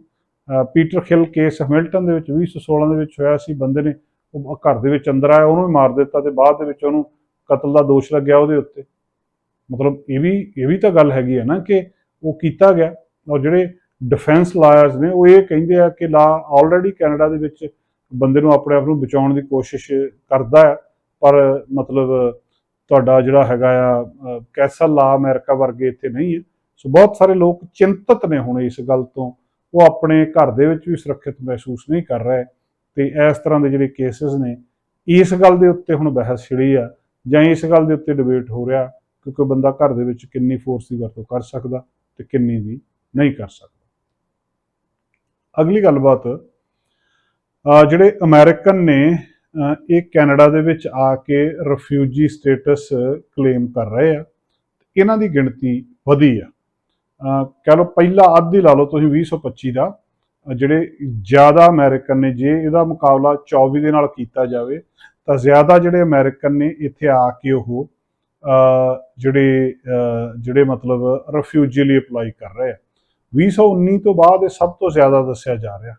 ਪੀਟਰ ਖਿਲ ਕੇਸ ਹੈਮਿਲਟਨ ਦੇ ਵਿੱਚ 2016 ਦੇ ਵਿੱਚ ਹੋਇਆ ਸੀ, ਬੰਦੇ ਨੇ ਉਹ ਘਰ ਦੇ ਵਿੱਚ ਅੰਦਰ ਆਇਆ, ਉਹਨੂੰ ਵੀ ਮਾਰ ਦਿੱਤਾ ਤੇ ਬਾਅਦ ਦੇ ਵਿੱਚ ਉਹਨੂੰ ਕਤਲ ਦਾ ਦੋਸ਼ ਲੱਗਿਆ ਉਹਦੇ ਉੱਤੇ। ਮਤਲਬ ਇਹ ਵੀ ਇਹ ਵੀ ਤਾਂ ਗੱਲ ਹੈਗੀ ਹੈ ਨਾ ਕਿ ਉਹ ਕੀਤਾ ਗਿਆ ਔਰ ਜਿਹੜੇ ਡਿਫੈਂਸ ਲਾਇਰਸ ਨੇ ਉਹ ਇਹ ਕਹਿੰਦੇ ਆ ਕਿ ਲਾ ਆਲਰੇਡੀ ਕੈਨੇਡਾ ਦੇ ਵਿੱਚ ਬੰਦੇ ਨੂੰ ਆਪਣੇ ਆਪ ਨੂੰ ਬਚਾਉਣ ਦੀ ਕੋਸ਼ਿਸ਼ ਕਰਦਾ ਹੈ, ਪਰ ਮਤਲਬ ਤੁਹਾਡਾ ਜਿਹੜਾ ਹੈਗਾ ਆ ਕੈਸਾ ਕੈਸਲ ਲਾ ਅਮਰੀਕਾ ਵਰਗੇ ਇੱਥੇ ਨਹੀਂ ਹੈ। ਸੋ ਬਹੁਤ ਸਾਰੇ ਲੋਕ ਚਿੰਤਤ ਨੇ ਹੁਣ ਇਸ ਗੱਲ ਤੋਂ ਉਹ ਆਪਣੇ ਘਰ ਦੇ ਵਿੱਚ ਵੀ ਸੁਰੱਖਿਅਤ ਮਹਿਸੂਸ ਨਹੀਂ ਕਰ ਰਹੇ ਤੇ ਇਸ ਤਰ੍ਹਾਂ ਦੇ ਜਿਹੜੇ ਕੇਸਿਸ ਨੇ, ਇਸ ਗੱਲ ਦੇ ਉੱਤੇ ਹੁਣ ਬਹਿਸ ਛਿੜੀ ਆ ਜਾਂ ਇਸ ਗੱਲ ਦੇ ਉੱਤੇ ਡਿਬੇਟ ਹੋ ਰਿਹਾ ਕਿਉਂਕਿ ਬੰਦਾ ਘਰ ਦੇ ਵਿੱਚ ਕਿੰਨੀ ਫੋਰਸ ਦੀ ਵਰਤੋਂ ਕਰ ਸਕਦਾ ਤੇ ਕਿੰਨੀ ਵੀ ਨਹੀਂ ਕਰ ਸਕਦਾ। ਅਗਲੀ ਗੱਲਬਾਤ ਜਿਹੜੇ ਅਮਰੀਕਨ ਨੇ ਇਹ ਕੈਨੇਡਾ ਦੇ ਵਿੱਚ ਆ ਕੇ ਰਿਫਿਊਜੀ ਸਟੇਟਸ ਕਲੇਮ ਕਰ ਰਹੇ ਆ। ਇਹਨਾਂ ਦੀ ਗਿਣਤੀ ਵਧੀ ਆ। ਕਹਿ ਲਓ ਪਹਿਲਾ ਅੱਧ ਹੀ ਲਾ ਲਓ ਤੁਸੀਂ 2025 ਦਾ। ਜਿਹੜੇ ਜ਼ਿਆਦਾ ਅਮਰੀਕਨ ਨੇ, ਜੇ ਇਹਦਾ ਮੁਕਾਬਲਾ 24 ਦੇ ਨਾਲ ਕੀਤਾ ਜਾਵੇ, ਤਾਂ ਜ਼ਿਆਦਾ ਜਿਹੜੇ ਅਮਰੀਕਨ ਨੇ ਇੱਥੇ ਆ ਕੇ ਉਹ ਜਿਹੜੇ ਜਿਹੜੇ ਮਤਲਬ ਰਿਫਿਊਜੀ ਲਈ ਅਪਲਾਈ ਕਰ ਰਹੇ ਆ। 2019 ਤੋਂ ਬਾਅਦ ਇਹ ਸਭ ਤੋਂ ਜ਼ਿਆਦਾ ਦੱਸਿਆ ਜਾ ਰਿਹਾ।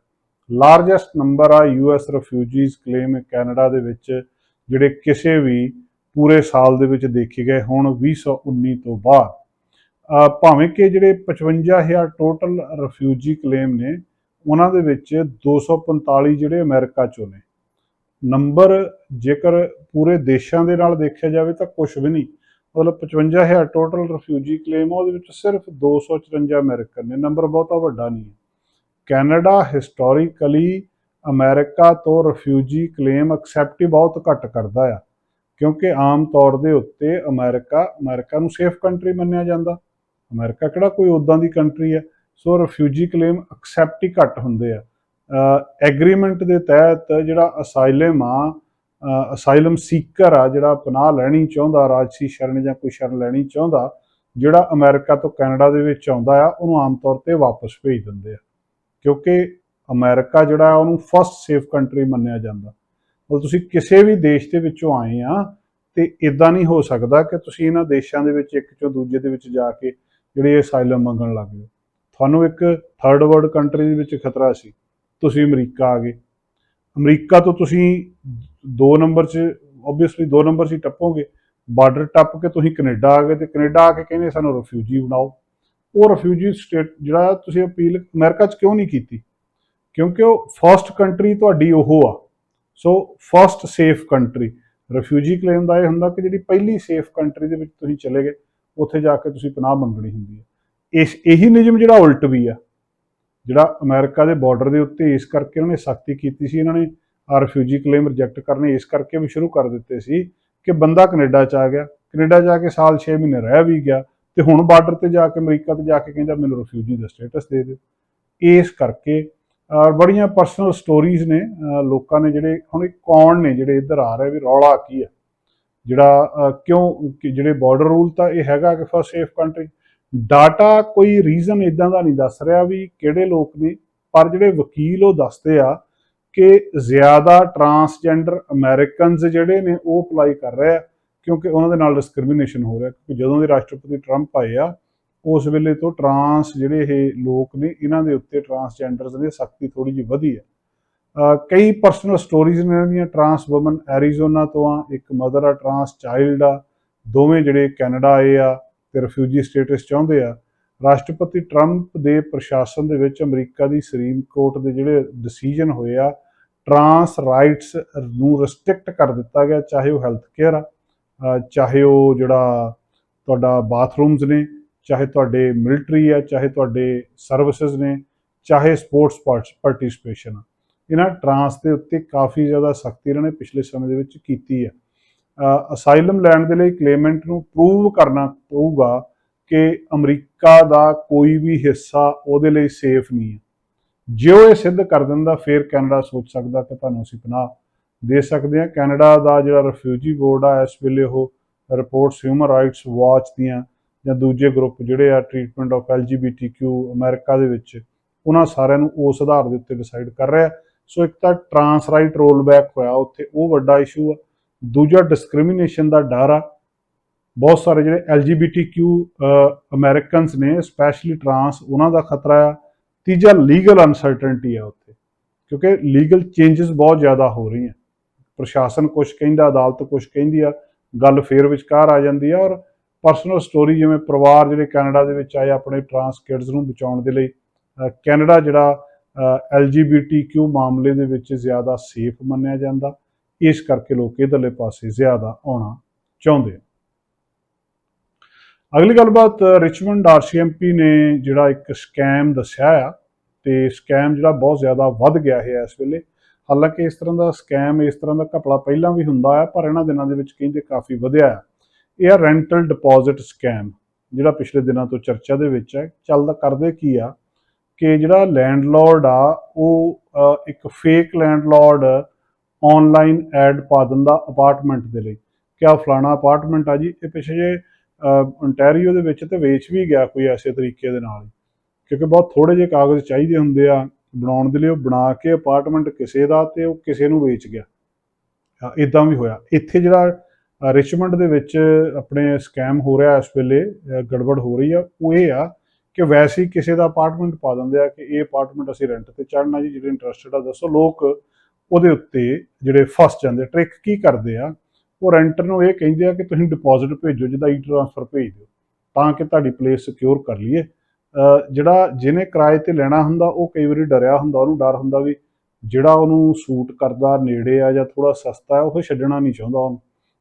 ਲਾਰਜੈਸਟ ਨੰਬਰ ਆ ਯੂਐਸ ਰਿਫਿਊਜੀਜ਼ ਕਲੇਮ ਕੈਨੇਡਾ ਦੇ ਵਿੱਚ, ਜਿਹੜੇ ਕਿਸੇ ਵੀ ਪੂਰੇ ਸਾਲ ਦੇ ਵਿੱਚ ਦੇਖੇ ਗਏ ਹੁਣ 2019 ਤੋਂ ਬਾਅਦ। ਭਾਵੇਂ ਕਿ ਜਿਹੜੇ 55000 ਟੋਟਲ ਰਿਫਿਊਜੀ ਕਲੇਮ ਨੇ, ਉਹਨਾਂ ਦੇ ਵਿੱਚ 245 ਜਿਹੜੇ ਅਮਰੀਕਾ ਚੋਂ ਨੇ। ਨੰਬਰ ਜੇਕਰ ਪੂਰੇ ਦੇਸ਼ਾਂ ਦੇ ਨਾਲ ਦੇਖਿਆ ਜਾਵੇ ਤਾਂ ਕੁਝ ਵੀ ਨਹੀਂ। ਮਤਲਬ 55000 ਟੋਟਲ ਰਿਫਿਊਜੀ ਕਲੇਮ ਆ, ਉਹਦੇ ਵਿੱਚ ਸਿਰਫ 254 ਅਮਰੀਕਨ ਨੇ। ਨੰਬਰ ਬਹੁਤਾ ਵੱਡਾ ਨਹੀਂ ਹੈ। ਕੈਨੇਡਾ ਹਿਸਟੋਰੀਕਲੀ ਅਮਰੀਕਾ ਤੋਂ ਰਿਫਿਊਜੀ ਕਲੇਮ ਐਕਸੈਪਟ ਹੀ ਬਹੁਤ ਘੱਟ ਕਰਦਾ ਆ। ਕਿਉਂਕਿ ਆਮ ਤੌਰ ਦੇ ਉੱਤੇ ਅਮਰੀਕਾ ਅਮਰੀਕਾ ਨੂੰ ਸੇਫ ਕੰਟਰੀ ਮੰਨਿਆ ਜਾਂਦਾ। ਅਮਰੀਕਾ, ਕਿਹੜਾ ਕੋਈ ਉਦਾਂ ਦੀ ਕੰਟਰੀ ਹੈ ਸੋ ਰਿਫਿਊਜੀ ਕਲੇਮ ਐਕਸੈਪਟ ਹੀ ਘੱਟ ਹੁੰਦੇ ਆ। ਐਗਰੀਮੈਂਟ ਦੇ ਤਹਿਤ ਜਿਹੜਾ ਅਸਾਈਲਮ ਆ ਅਸਾਈਲਮ ਸੀਕਰ ਆ, ਜਿਹੜਾ ਪਨਾਹ ਲੈਣੀ ਚਾਹੁੰਦਾ, ਰਾਜਸੀ ਸ਼ਰਨ ਜਾਂ ਕੋਈ ਸ਼ਰਨ ਲੈਣੀ ਚਾਹੁੰਦਾ, ਜਿਹੜਾ ਅਮਰੀਕਾ ਤੋਂ ਕੈਨੇਡਾ ਦੇ ਵਿੱਚ ਆਉਂਦਾ ਆ, ਉਹਨੂੰ ਆਮ ਤੌਰ ਤੇ ਵਾਪਸ ਭੇਜ ਦਿੰਦੇ ਆ। ਕਿਉਂਕਿ ਅਮਰੀਕਾ ਜਿਹੜਾ ਉਹਨੂੰ ਫਸਟ ਸੇਫ ਕੰਟਰੀ ਮੰਨਿਆ ਜਾਂਦਾ। ਮਤਲਬ ਤੁਸੀਂ ਕਿਸੇ ਵੀ ਦੇਸ਼ ਦੇ ਵਿੱਚੋਂ ਆਏ ਆ, ਤੇ ਇਦਾਂ ਨਹੀਂ ਹੋ ਸਕਦਾ ਕਿ ਤੁਸੀਂ ਇਹਨਾਂ ਦੇਸ਼ਾਂ ਦੇ ਵਿੱਚ ਇੱਕ ਚੋਂ ਦੂਜੇ ਦੇ ਵਿੱਚ ਜਾ ਕੇ ਜਿਹੜੇ ਅਸਾਈਲਮ ਮੰਗਣ ਲੱਗ ਗਏ। ਤੁਹਾਨੂੰ ਇੱਕ ਥਰਡ ਵਰਲਡ ਕੰਟਰੀ ਦੇ ਵਿੱਚ ਖਤਰਾ ਸੀ। ਤੁਸੀਂ ਅਮਰੀਕਾ ਆ ਗਏ। ਅਮਰੀਕਾ ਤੋਂ ਤੁਸੀਂ ਦੋ ਨੰਬਰ 'ਚ ਆਬਵੀਅਸਲੀ ਦੋ ਨੰਬਰ 'ਚ ਟੱਪੋਗੇ। ਬਾਰਡਰ ਟੱਪ ਕੇ ਤੁਸੀਂ ਕੈਨੇਡਾ ਆ ਗਏ ਤੇ ਕੈਨੇਡਾ ਆ ਕੇ ਕਹਿੰਦੇ ਸਾਨੂੰ ਰਿਫਿਊਜੀ ਬਣਾਓ। ਉਹ ਰਿਫਿਊਜੀ ਸਟੇਟ ਜਿਹੜਾ ਤੁਸੀਂ ਅਪੀਲ ਅਮਰੀਕਾ 'ਚ ਕਿਉਂ ਨਹੀਂ ਕੀਤੀ? ਕਿਉਂਕਿ ਉਹ ਫਰਸਟ ਕੰਟਰੀ ਤੁਹਾਡੀ ਉਹ ਆ। So first safe country refugee claim ਦਾ ਇਹ ਹੁੰਦਾ ਕਿ ਜਿਹੜੀ ਪਹਿਲੀ ਸੇਫ ਕੰਟਰੀ ਦੇ ਵਿੱਚ ਤੁਸੀਂ ਚਲੇ ਗਏ। ਉੱਥੇ ਜਾ ਕੇ ਤੁਸੀਂ ਪਨਾਹ ਮੰਗਣੀ ਹੁੰਦੀ ਹੈ। ਇਸ, ਇਹੀ ਨਿਯਮ ਜਿਹੜਾ ਉਲਟ ਵੀ ਆ। ਜਿਹੜਾ ਅਮਰੀਕਾ ਦੇ ਬਾਰਡਰ ਦੇ ਉੱਤੇ ਇਸ ਕਰਕੇ ਉਹਨਾਂ ਨੇ ਸਖਤੀ ਕੀਤੀ ਸੀ, ਇਹਨਾਂ ਨੇ ਆ ਰਿਫਿਊਜੀ ਕਲੇਮ ਰਿਜੈਕਟ ਕਰਨੇ, ਇਸ ਕਰਕੇ ਵੀ ਸ਼ੁਰੂ ਕਰ ਦਿੱਤੇ ਸੀ ਕਿ ਬੰਦਾ ਕੈਨੇਡਾ ਚ ਆ ਗਿਆ। ਕੈਨੇਡਾ ਜਾ ਕੇ ਸਾਲ 6 ਮਹੀਨੇ ਰਹਿ ਵੀ ਗਿਆ ਤੇ ਹੁਣ ਬਾਰਡਰ ਤੇ ਜਾ ਕੇ, ਅਮਰੀਕਾ ਤੇ ਜਾ ਕੇ ਕਹਿੰਦਾ ਮੈਨੂੰ ਰਿਫਿਊਜੀ ਦਾ ਸਟੇਟਸ ਦੇ ਦਿਓ। ਇਸ ਕਰਕੇ ਬੜੀਆਂ ਪਰਸਨਲ ਸਟੋਰੀਜ਼ ਨੇ ਲੋਕਾਂ ਨੇ ਜਿਹੜੇ, ਹੁਣ ਇਹ ਕੌਣ ਨੇ ਜਿਹੜੇ ਇੱਧਰ ਆ ਰਹੇ ਵੀ ਰੌਲਾ ਕੀ ਆ? ਜਿਹੜਾ ਕਿਉਂ, ਕਿ ਜਿਹੜੇ ਬਾਰਡਰ ਰੂਲ ਤਾਂ ਇਹ ਹੈਗਾ ਕਿ ਫਸਟ ਸੇਫ ਕੰਟਰੀ ਡਾਟਾ ਕੋਈ ਰੀਜ਼ਨ ਇਦਾਂ ਦਾ ਨਹੀਂ ਦੱਸ ਰਿਹਾ ਵੀ ਕਿਹੜੇ ਲੋਕ ਨੇ, ਪਰ ਜਿਹੜੇ ਵਕੀਲ ਉਹ ਦੱਸਦੇ ਆ ਕਿ ਜ਼ਿਆਦਾ ਟਰਾਂਸਜੈਂਡਰ ਅਮਰੀਕਨਸ ਜਿਹੜੇ ਨੇ ਉਹ ਅਪਲਾਈ ਕਰ ਰਹੇ ਆ, ਕਿਉਂਕਿ ਉਹਨਾਂ ਦੇ ਨਾਲ ਡਿਸਕ੍ਰਿਮੀਨੇਸ਼ਨ ਹੋ ਰਿਹਾ, ਕਿਉਂਕਿ ਜਦੋਂ ਦੇ ਰਾਸ਼ਟਰਪਤੀ ਟਰੰਪ ਆਏ ਆ, ਉਸ ਵੇਲੇ ਤੋਂ ਟਰਾਂਸ ਜਿਹੜੇ ਇਹ ਲੋਕ ਨੇ, ਇਹਨਾਂ ਦੇ ਉੱਤੇ ਟਰਾਂਸਜੈਂਡਰਸ ਨੇ ਸਖਤੀ ਥੋੜੀ ਜਿਹੀ ਵਧੀ ਹੈ ਕਈ ਪਰਸਨਲ ਸਟੋਰੀਜ਼ ਨੇ ਇਹਨਾਂ ਦੀਆਂ ਟਰਾਂਸ ਔਮਨ ਐਰੀਜ਼ੋਨਾ ਤੋਂ ਆ, ਇੱਕ ਮਦਰ ਆ ਟਰਾਂਸ ਚਾਈਲਡ ਆ, ਦੋਵੇਂ ਜਿਹੜੇ ਕੈਨੇਡਾ ਆਏ ਆ ਤੇ ਰਿਫਿਊਜੀ ਸਟੇਟਸ ਚਾਹੁੰਦੇ ਆ। ਰਾਸ਼ਟਰਪਤੀ ਟਰੰਪ ਦੇ ਪ੍ਰਸ਼ਾਸਨ ਦੇ ਵਿੱਚ ਅਮਰੀਕਾ ਦੀ ਸੁਪਰੀਮ ਕੋਰਟ ਦੇ ਜਿਹੜੇ ਡਿਸੀਜਨ ਹੋਏ ਆ ਟਰਾਂਸ ਰਾਈਟਸ ਨੂੰ ਰਿਸਟ੍ਰਿਕਟ ਕਰ ਦਿੱਤਾ ਗਿਆ, ਚਾਹੇ ਉਹ ਹੈਲਥ ਕੇਅਰ ਆ ਚਾਹੇ ਉਹ ਜਿਹੜਾ ਤੁਹਾਡਾ ਬਾਥਰੂਮਸ ਨੇ, ਚਾਹੇ ਤੁਹਾਡੇ ਮਿਲਟਰੀ ਆ, ਚਾਹੇ ਤੁਹਾਡੇ ਸਰਵਿਸਿਜ਼ ਨੇ, ਚਾਹੇ ਸਪੋਰਟਸ ਪਾਰਟਿਸਿਪੇਸ਼ਨ ਆ। ਇਹਨਾਂ ਟਰਾਂਸ ਦੇ ਉੱਤੇ ਕਾਫੀ ਜ਼ਿਆਦਾ ਸਖਤੀ ਇਹਨਾਂ ਨੇ ਪਿਛਲੇ ਸਮੇਂ ਦੇ ਵਿੱਚ ਕੀਤੀ ਹੈ। ਅਸਾਈਲਮ ਲੈਣ ਦੇ ਲਈ ਕਲੇਮੈਂਟ ਨੂੰ ਪ੍ਰੂਵ ਕਰਨਾ ਪਊਗਾ ਕਿ ਅਮਰੀਕਾ ਦਾ ਕੋਈ ਵੀ ਹਿੱਸਾ ਉਹਦੇ ਲਈ ਸੇਫ ਨਹੀਂ ਹੈ। ਜੇ ਉਹ ਇਹ ਸਿੱਧ ਕਰ ਦਿੰਦਾ, ਫਿਰ ਕੈਨੇਡਾ ਸੋਚ ਸਕਦਾ ਕਿ ਤੁਹਾਨੂੰ ਅਸੀਂ ਪਨਾਹ ਦੇ ਸਕਦੇ ਹਾਂ। ਕੈਨੇਡਾ ਦਾ ਜਿਹੜਾ ਰਿਫਿਊਜੀ ਬੋਰਡ ਆ, ਇਸ ਵੇਲੇ ਉਹ ਰਿਪੋਰਟਸ ਹਿਊਮਨ ਰਾਈਟਸ ਵਾਚ ਦੀਆਂ ਜਾਂ ਦੂਜੇ ਗਰੁੱਪ ਜਿਹੜੇ ਆ ਟ੍ਰੀਟਮੈਂਟ ਆਫ ਐਲਜੀਬੀਟੀਕਿਊ ਅਮਰੀਕਾ ਦੇ ਵਿੱਚ, ਉਹਨਾਂ ਸਾਰਿਆਂ ਨੂੰ ਉਸ ਆਧਾਰ ਦੇ ਉੱਤੇ ਡਿਸਾਈਡ ਕਰ ਰਿਹਾ। ਸੋ ਇੱਕ ਤਾਂ ਟਰਾਂਸ ਰਾਈਟ ਰੋਲ ਹੋਇਆ ਉੱਥੇ, ਉਹ ਵੱਡਾ ਇਸ਼ੂ ਆ। ਦੂਜਾ ਡਿਸਕ੍ਰਿਮੀਨੇਸ਼ਨ ਦਾ ਡਰ ਆ। ਬਹੁਤ ਸਾਰੇ ਜਿਹੜੇ ਐਲਜੀਬੀਟੀਕਿਊ ਅਮਰੀਕਨਸ ਨੇ ਸਪੈਸ਼ਲੀ ਟਰਾਂਸ ਉਹਨਾਂ ਦਾ ਖਤਰਾ ਆ। ਤੀਜਾ ਲੀਗਲ ਅਨਸਰਟਨਟੀ ਆ ਉੱਥੇ, ਕਿਉਂਕਿ ਲੀਗਲ ਚੇਂਜਸ ਬਹੁਤ ਜ਼ਿਆਦਾ ਹੋ ਰਹੀਆਂ। ਪ੍ਰਸ਼ਾਸਨ ਕੁਝ ਕਹਿੰਦਾ, ਅਦਾਲਤ ਕੁਝ ਕਹਿੰਦੀ ਆ, ਗੱਲ ਫੇਰ ਵਿਚਕਾਰ ਆ ਜਾਂਦੀ ਆ ਔਰ ਪਰਸਨਲ ਸਟੋਰੀ ਜਿਵੇਂ ਪਰਿਵਾਰ ਜਿਹੜੇ ਕੈਨੇਡਾ ਦੇ ਵਿੱਚ ਆਏ ਆਪਣੇ ਟਰਾਂਸ ਕਿਡਸ ਨੂੰ ਬਚਾਉਣ ਦੇ ਲਈ ਕੈਨੇਡਾ ਜਿਹੜਾ ਐਲਜੀਬੀਟੀਕਿਊ ਮਾਮਲੇ ਦੇ ਵਿੱਚ ਜ਼ਿਆਦਾ ਸੇਫ ਮੰਨਿਆ ਜਾਂਦਾ। ਇਸ ਕਰਕੇ ਲੋਕ ਇਧਰਲੇ ਪਾਸੇ ਜ਼ਿਆਦਾ ਆਉਣਾ ਚਾਹੁੰਦੇ ਆ। ਅਗਲੀ ਗੱਲਬਾਤ, ਰਿਚਮੰਡ ਆਰਸੀਐਮਪੀ ਨੇ ਜਿਹੜਾ ਇੱਕ ਸਕੈਮ ਦੱਸਿਆ ਆ ਤੇ ਸਕੈਮ ਜਿਹੜਾ ਬਹੁਤ ਜ਼ਿਆਦਾ ਵੱਧ ਗਿਆ ਹੈ ਇਸ ਵੇਲੇ। ਹਾਲਾਂਕਿ ਇਸ ਤਰ੍ਹਾਂ ਦਾ ਸਕੈਮ, ਇਸ ਤਰ੍ਹਾਂ ਦਾ ਘਪਲਾ ਪਹਿਲਾਂ ਵੀ ਹੁੰਦਾ ਆ, ਪਰ ਇਹਨਾਂ ਦਿਨਾਂ ਦੇ ਵਿੱਚ ਕਹਿੰਦੇ ਕਾਫੀ ਵਧਿਆ ਆ। ਇਹ ਆ ਰੈਂਟਲ ਡਿਪੋਜ਼ਿਟ ਸਕੈਮ, ਜਿਹੜਾ ਪਿਛਲੇ ਦਿਨਾਂ ਤੋਂ ਚਰਚਾ ਦੇ ਵਿੱਚ ਹੈ ਚੱਲਦਾ ਕਰਦੇ ਕੀ ਆ? ਕਿ ਜਿਹੜਾ ਲੈਂਡਲੋਰਡ ਆ, ਉਹ ਇੱਕ ਫੇਕ ਲੈਂਡਲੋਰਡ ਆਨਲਾਈਨ ਐਡ ਪਾ ਦਿੰਦਾ ਅਪਾਰਟਮੈਂਟ ਦੇ ਲਈ। ਕਿਆ ਫਲਾਣਾ ਅਪਾਰਟਮੈਂਟ ਆ ਜੀ, ਇਹ ਪਿਛੇ ਜੇ ontario ਦੇ ਵਿੱਚ ਤੇ ਵੇਚ ਵੀ ਗਿਆ ਕੋਈ ਐਸੇ ਤਰੀਕੇ ਦੇ ਨਾਲ ਕਿਉਂਕਿ ਬਹੁਤ ਥੋੜੇ ਜਿਹੇ ਕਾਗਜ਼ ਚਾਹੀਦੇ ਹੁੰਦੇ ਆ, ਬਣਾਉਣ ਦੇ ਲਈ ਉਹ ਬਣਾ ਕੇ ਅਪਾਰਟਮੈਂਟ ਕਿਸੇ ਦਾ ਤੇ ਉਹ ਕਿਸੇ ਨੂੰ ਵੇਚ ਗਿਆ। ਇਦਾਂ ਵੀ ਹੋਇਆ। ਇੱਥੇ ਜਿਹੜਾ ਰਿਚਮੰਡ ਦੇ ਵਿੱਚ ਆਪਣੇ ਸਕੈਮ ਹੋ ਰਿਹਾ ਇਸ ਵੇਲੇ ਗੜਬੜ ਹੋ ਰਹੀ ਆ, ਉਹ ਇਹ ਆ ਕਿ ਵੈਸੇ ਹੀ ਕਿਸੇ ਦਾ ਅਪਾਰਟਮੈਂਟ ਪਾ ਦਿੰਦੇ ਆ ਕਿ ਇਹ ਅਪਾਰਟਮੈਂਟ ਅਸੀਂ ਰੈਂਟ ਤੇ ਚੜਨਾ ਜੀ, ਜਿਹੜੇ ਇੰਟਰਸਟਿਡ ਆ, ਦੱਸੋ ਲੋਕ ਉਹਦੇ ਉੱਤੇ ਜਿਹੜੇ ਫਸ ਜਾਂਦੇ ਟ੍ਰਿਕ ਕੀ ਕਰਦੇ ਆ? ਉਹ ਰੈਂਟਰ ਨੂੰ ਇਹ ਕਹਿੰਦੇ ਆ ਕਿ ਤੁਸੀਂ ਡਿਪੋਜ਼ਿਟ ਭੇਜੋ ਜਿਹਦਾ ਈ ਟ੍ਰਾਂਸਫਰ ਭੇਜ ਦਿਓ, ਤਾਂ ਕਿ ਤੁਹਾਡੀ ਪਲੇਸ ਸਿਕਿਉਰ ਕਰ ਲਈਏ। ਜਿਹੜਾ ਜਿਹਨੇ ਕਿਰਾਏ ਤੇ ਲੈਣਾ ਹੁੰਦਾ, ਉਹ ਕਈ ਵਾਰੀ ਡਰਿਆ ਹੁੰਦਾ, ਉਹਨੂੰ ਡਰ ਹੁੰਦਾ ਵੀ ਜਿਹੜਾ ਉਹਨੂੰ ਸੂਟ ਕਰਦਾ, ਨੇੜੇ ਆ ਜਾਂ ਥੋੜਾ ਸਸਤਾ ਹੈ ਉਹ ਛੱਡਣਾ ਨਹੀਂ ਚਾਹੁੰਦਾ ਉਹਨੂੰ।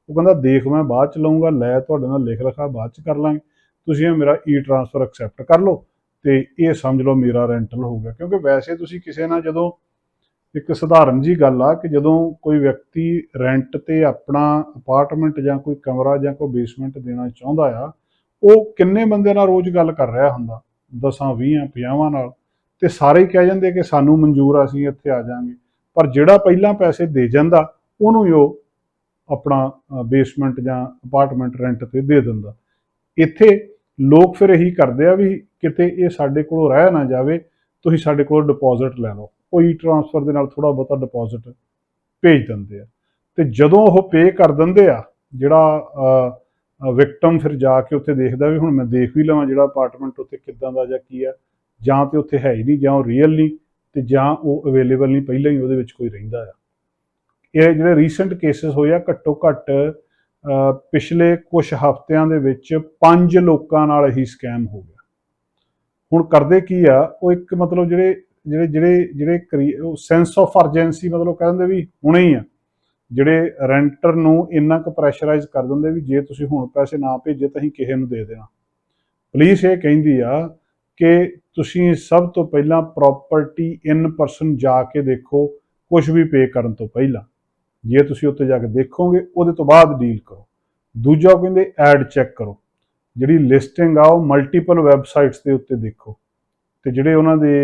ਉਹ ਕਹਿੰਦਾ, ਦੇਖ ਮੈਂ ਬਾਅਦ ਚ ਲਵਾਂਗਾ ਲੈ ਤੁਹਾਡੇ ਨਾਲ ਲਿਖ ਲਿਖਾ ਬਾਅਦ ਚ ਕਰ ਲਾਂਗੇ। ਤੁਸੀਂ ਇਹ ਮੇਰਾ ਈ ਟ੍ਰਾਂਸਫਰ ਐਕਸੈਪਟ ਕਰ ਲਓ ਤੇ ਇਹ ਸਮਝ ਲਓ ਮੇਰਾ ਰੈਂਟਲ ਹੋ ਗਿਆ। ਕਿਉਂਕਿ ਵੈਸੇ ਤੁਸੀਂ ਕਿਸੇ ਨਾਲ ਜਦੋਂ ਇੱਕ ਸਧਾਰਨ ਜੀ ਗੱਲ ਆ ਕਿ ਜਦੋਂ ਕੋਈ ਵਿਅਕਤੀ ਰੈਂਟ ਤੇ ਆਪਣਾ ਅਪਾਰਟਮੈਂਟ ਜਾਂ ਕੋਈ ਕਮਰਾ ਜਾਂ ਕੋਈ ਬੇਸਮੈਂਟ ਦੇਣਾ ਚਾਹੁੰਦਾ ਆ, ਉਹ ਕਿੰਨੇ ਬੰਦੇ ਨਾਲ ਰੋਜ਼ ਗੱਲ ਕਰ ਰਿਹਾ ਹੁੰਦਾ? 10 20 50 ਨਾਲ। ਤੇ ਸਾਰੇ ਹੀ ਕਹਿ ਜਾਂਦੇ ਕਿ ਸਾਨੂੰ ਮਨਜ਼ੂਰ ਆ, ਅਸੀਂ ਇੱਥੇ ਆ ਜਾਾਂਗੇ। ਪਰ ਜਿਹੜਾ ਪਹਿਲਾਂ ਪੈਸੇ ਦੇ ਜਾਂਦਾ, ਉਹਨੂੰ ਹੀ ਉਹ ਆਪਣਾ ਬੇਸਮੈਂਟ ਜਾਂ ਅਪਾਰਟਮੈਂਟ ਰੈਂਟ ਤੇ ਦੇ ਦਿੰਦਾ। ਇੱਥੇ ਲੋਕ ਫਿਰ ਇਹੀ ਕਰਦੇ ਆ ਵੀ ਕਿਤੇ ਇਹ ਸਾਡੇ ਕੋਲੋਂ ਰਹਿ ਨਾ ਜਾਵੇ, ਤੁਸੀਂ ਸਾਡੇ ਕੋਲੋਂ ਡਿਪੋਜ਼ਿਟ ਲੈ ਲਓ। ਉਹ ਈ ਟ੍ਰਾਂਸਫਰ ਦੇ ਨਾਲ ਥੋੜਾ ਬਹੁਤਾ ਡਿਪੋਜ਼ਿਟ ਭੇਜ ਦਿੰਦੇ ਆ। ਤੇ ਜਦੋਂ ਉਹ ਪੇ ਕਰ ਦਿੰਦੇ ਆ, ਜਿਹੜਾ ਵਿਕਟਮ ਫਿਰ ਜਾ ਕੇ ਉੱਥੇ ਦੇਖਦਾ ਵੀ ਹੁਣ ਮੈਂ ਦੇਖ ਵੀ ਲਵਾਂ ਜਿਹੜਾ ਅਪਾਰਟਮੈਂਟ ਉੱਥੇ ਕਿੱਦਾਂ ਦਾ ਜਾਂ ਕੀ ਆ, ਜਾਂ ਤੇ ਉੱਥੇ ਹੈ ਹੀ ਨਹੀਂ, ਜਾਂ ਉਹ ਰੀਅਲ ਨਹੀਂ, ਤੇ ਜਾਂ ਉਹ ਅਵੇਲੇਬਲ ਨਹੀਂ, ਪਹਿਲਾਂ ਹੀ ਉਹਦੇ ਵਿੱਚ ਕੋਈ ਰਹਿੰਦਾ ਆ। ਇਹ ਜਿਹੜੇ ਰੀਸੈਂਟ ਕੇਸਸ ਹੋਏ ਆ, ਘੱਟੋ ਘੱਟ ਪਿਛਲੇ ਕੁਝ ਹਫ਼ਤਿਆਂ ਦੇ ਵਿੱਚ ਪੰਜ ਲੋਕਾਂ ਨਾਲ ਹੀ ਸਕੈਮ ਹੋ ਗਿਆ। ਹੁਣ ਕਰਦੇ ਕੀ ਆ? ਉਹ ਇੱਕ ਮਤਲਬ ਜਿਹੜੇ ਜਿਹੜੇ ਜਿਹੜੇ ਜਿਹੜੇ ਕਰੀ- ਉਹ ਸੈਂਸ ਆਫ ਅਰਜੈਂਸੀ ਮਤਲਬ ਕਹਿੰਦੇ ਵੀ ਹੁਣੇ ਹੀ ਆ। ਜਿਹੜੇ ਰੈਂਟਰ ਨੂੰ ਇੰਨਾ ਕੁ ਪ੍ਰੈਸ਼ਰਾਈਜ਼ ਕਰ ਦਿੰਦੇ ਵੀ ਜੇ ਤੁਸੀਂ ਹੁਣ ਪੈਸੇ ਨਾ ਭੇਜੇ ਤਾਂ ਅਸੀਂ ਕਿਸੇ ਨੂੰ ਦੇ ਦੇਣਾ। ਪੁਲਿਸ ਇਹ ਕਹਿੰਦੀ ਆ ਕਿ ਤੁਸੀਂ ਸਭ ਤੋਂ ਪਹਿਲਾਂ ਪ੍ਰਾਪਰਟੀ ਇਨ ਪਰਸਨ ਜਾ ਕੇ ਦੇਖੋ ਕੁਝ ਵੀ ਪੇ ਕਰਨ ਤੋਂ ਪਹਿਲਾਂ। ਜੇ ਤੁਸੀਂ ਉੱਤੇ ਜਾ ਕੇ ਦੇਖੋਗੇ, ਉਹਦੇ ਤੋਂ ਬਾਅਦ ਡੀਲ ਕਰੋ। ਦੂਜਾ ਉਹ ਕਹਿੰਦੇ ਐਡ ਚੈੱਕ ਕਰੋ। ਜਿਹੜੀ ਲਿਸਟਿੰਗ ਆ, ਉਹ ਮਲਟੀਪਲ ਵੈਬਸਾਈਟਸ ਦੇ ਉੱਤੇ ਦੇਖੋ। ਤੇ ਜਿਹੜੇ ਉਹਨਾਂ ਦੇ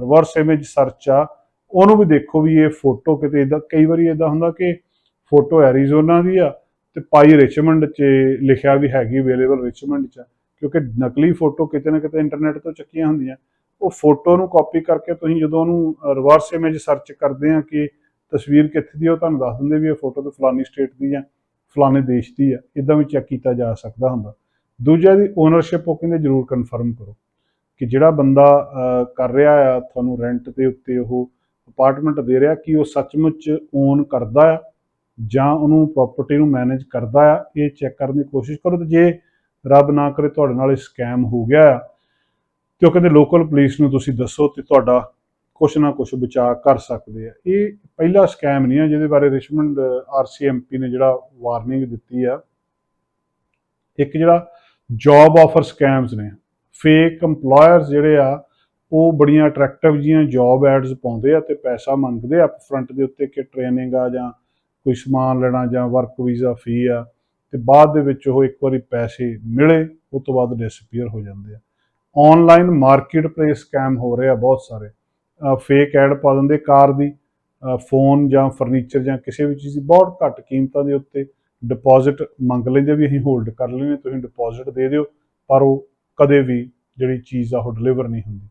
ਰਿਵਰਸ ਇਮੇਜ ਸਰਚ ਆ, ਉਹਨੂੰ ਵੀ ਦੇਖੋ ਵੀ ਇਹ ਫੋਟੋ ਕਿਤੇ ਇਦਾਂ ਕਈ ਵਾਰੀ ਇਦਾਂ ਹੁੰਦਾ ਕਿ ਫੋਟੋ ਐਰੀਜ਼ੋਨਾ ਦੀ ਆ ਤੇ ਪਾਈ ਰਿਚਮੰਡ 'ਚ ਲਿਖਿਆ ਵੀ ਹੈਗੀ ਅਵੇਲੇਬਲ ਰਿਚਮੰਡ 'ਚ ਕਿਉਂਕਿ ਨਕਲੀ ਫੋਟੋ ਕਿਤੇ ਨਾ ਕਿਤੇ ਇੰਟਰਨੈਟ ਤੋਂ ਚੱਕੀਆਂ ਹੁੰਦੀਆਂ। ਉਹ ਫੋਟੋ ਨੂੰ ਕਾਪੀ ਕਰਕੇ ਤੁਸੀਂ ਜਦੋਂ ਉਹਨੂੰ ਰਿਵਰਸ ਇਮੇਜ ਸਰਚ ਕਰਦੇ ਆ ਕਿ ਤਸਵੀਰ ਕਿੱਥੇ ਦੀ ਉਹ ਤੁਹਾਨੂੰ ਦੱਸ ਦਿੰਦੇ ਵੀ ਇਹ ਫੋਟੋ ਤਾਂ ਫਲਾਨੀ ਸਟੇਟ ਦੀ ਹੈ ਫਲਾਣੇ ਦੇਸ਼ ਦੀ ਆ ਇਦਾਂ ਵੀ ਚੈੱਕ ਕੀਤਾ ਜਾ ਸਕਦਾ ਹੁੰਦਾ। ਦੂਜਾ ਦੀ ਓਨਰਸ਼ਿਪ ਉਹ ਕਹਿੰਦੇ ਜ਼ਰੂਰ ਕਨਫਰਮ ਕਰੋ ਕਿ ਜਿਹੜਾ ਬੰਦਾ ਕਰ ਰਿਹਾ ਆ, ਤੁਹਾਨੂੰ ਰੈਂਟ ਦੇ ਉੱਤੇ ਉਹ ਅਪਾਰਟਮੈਂਟ ਦੇ ਰਿਹਾ, ਕਿ ਉਹ ਸੱਚਮੁੱਚ ਓਨ ਕਰਦਾ ਆ ਜਾਂ ਉਹਨੂੰ ਪ੍ਰਾਪਰਟੀ ਨੂੰ ਮੈਨੇਜ ਕਰਦਾ ਆ, ਇਹ ਚੈੱਕ ਕਰਨ ਦੀ ਕੋਸ਼ਿਸ਼ ਕਰੋ ਤੇ ਜੇ ਰੱਬ ਨਾ ਕਰੇ, ਤੁਹਾਡੇ ਨਾਲ ਇਹ ਸਕੈਮ ਹੋ ਗਿਆ ਆ, ਤੇ ਉਹ ਕਹਿੰਦੇ ਲੋਕਲ ਪੁਲਿਸ ਨੂੰ ਤੁਸੀਂ ਦੱਸੋ ਤੇ ਤੁਹਾਡਾ ਕੁਛ ਨਾ ਕੁਛ ਬਚਾਅ ਕਰ ਸਕਦੇ ਆ। ਇਹ ਪਹਿਲਾ ਸਕੈਮ ਨਹੀਂ ਆ, ਜਿਹਦੇ ਬਾਰੇ ਰਿਚਮੰਡ ਆਰਸੀਐਮਪੀ ਨੇ ਜਿਹੜਾ ਵਾਰਨਿੰਗ ਦਿੱਤੀ ਆ। ਇੱਕ ਜਿਹੜਾ ਜੌਬ ਆਫਰ ਸਕੈਮਸ ਨੇ ਫੇਕ EMPLOYERS ਜਿਹੜੇ ਆ, ਉਹ ਬੜੀਆਂ ਅਟਰੈਕਟਿਵ ਜੀਆਂ ਜੌਬ ਐਡਸ ਪਾਉਂਦੇ ਆ ਤੇ ਪੈਸਾ ਮੰਗਦੇ ਆ ਫਰੰਟ ਦੇ ਉੱਤੇ ਕਿ ਟ੍ਰੇਨਿੰਗ ਆ ਜਾਂ ਕੋਈ ਸਮਾਨ ਲੈਣਾ ਜਾਂ ਵਰਕ ਵੀਜ਼ਾ ਫੀ ਆ, ਤੇ ਬਾਅਦ ਦੇ ਵਿੱਚ ਉਹ ਇੱਕ ਵਾਰੀ ਪੈਸੇ ਮਿਲੇ ਉਸ ਤੋਂ ਬਾਅਦ ਡਿਸਪੀਅਰ ਹੋ ਜਾਂਦੇ ਆ। ਆਨਲਾਈਨ ਮਾਰਕੀਟ ਪਲੇਸ ਸਕੈਮ ਹੋ ਰਹੇ ਆ ਬਹੁਤ ਸਾਰੇ। ਫੇਕ ਐਡ ਪਾ ਦਿੰਦੇ, ਕਾਰ ਦੀ ਫੋਨ ਜਾਂ ਫਰਨੀਚਰ ਜਾਂ ਕਿਸੇ ਵੀ ਚੀਜ਼ ਦੀ ਬਹੁਤ ਘੱਟ ਕੀਮਤਾਂ ਦੇ ਉੱਤੇ ਡਿਪੋਜ਼ਿਟ ਮੰਗ ਲੈਂਦੇ ਵੀ ਅਸੀਂ ਹੋਲਡ ਕਰ ਲੈਣੇ ਤੁਸੀਂ ਡਿਪੋਜ਼ਿਟ ਦੇ ਦਿਓ, ਪਰ ਉਹ ਕਦੇ ਵੀ ਜਿਹੜੀ ਚੀਜ਼ ਆ ਉਹ ਡਿਲੀਵਰ ਨਹੀਂ ਹੁੰਦੀ।